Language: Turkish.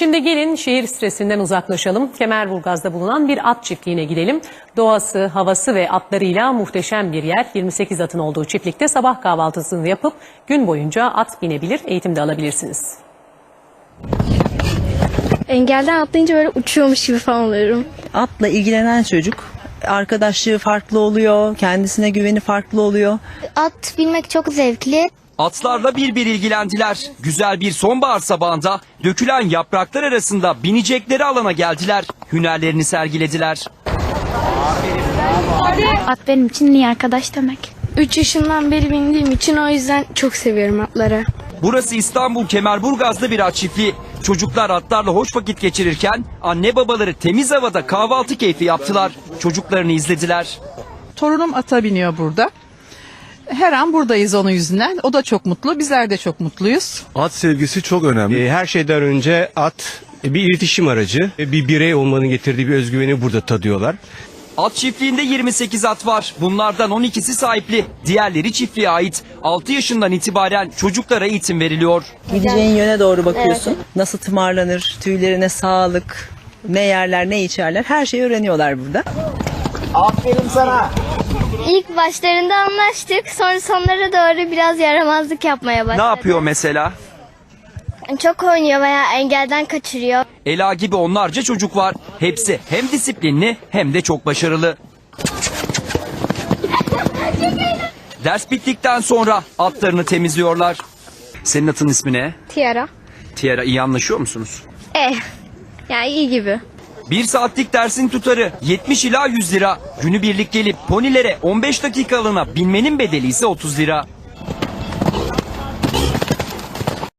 Şimdi gelin şehir stresinden uzaklaşalım. Kemerburgaz'da bulunan bir at çiftliğine gidelim. Doğası, havası ve atlarıyla muhteşem bir yer. 28 atın olduğu çiftlikte sabah kahvaltısını yapıp gün boyunca at binebilir, eğitim de alabilirsiniz. Engelden atlayınca böyle uçuyormuş gibi falan oluyorum. atla ilgilenen çocuk arkadaşlığı farklı oluyor, kendisine güveni farklı oluyor. At bilmek çok zevkli. Atlarla bir bir ilgilendiler. Güzel bir sonbahar sabahında dökülen yapraklar arasında binecekleri alana geldiler. Hünerlerini sergilediler. At benim için iyi arkadaş demek. 3 yaşından beri bindiğim için o yüzden çok seviyorum atları. Burası İstanbul Kemerburgaz'da bir at çiftliği. Çocuklar atlarla hoş vakit geçirirken anne babaları temiz havada kahvaltı keyfi yaptılar. Çocuklarını izlediler. Torunum ata biniyor burada. Her an buradayız onun yüzünden. O da çok mutlu. Bizler de çok mutluyuz. At sevgisi çok önemli. E, Her şeyden önce at e, bir iletişim aracı, e, bir birey olmanın getirdiği bir özgüveni burada tadıyorlar. At çiftliğinde 28 at var. Bunlardan 12'si sahipli. Diğerleri çiftliğe ait. 6 yaşından itibaren çocuklara eğitim veriliyor. Gideceğin yöne doğru bakıyorsun. Nasıl tımarlanır, tüylerine sağlık, ne yerler, ne içerler her şeyi öğreniyorlar burada. İlk başlarında anlaştık. Sonra sonlara doğru biraz yaramazlık yapmaya başladı. Ne yapıyor mesela? Çok oynuyor veya engelden kaçırıyor. Ela gibi onlarca çocuk var. Hepsi hem disiplinli hem de çok başarılı. Ders bittikten sonra atlarını temizliyorlar. Senin atın ismi ne? Tiara. Tiara iyi anlaşıyor musunuz? Eh. Yani iyi gibi. Bir saatlik dersin tutarı 70 ila 100 lira. Günü birlik gelip ponilere 15 dakikalığına binmenin bedeli ise 30 lira.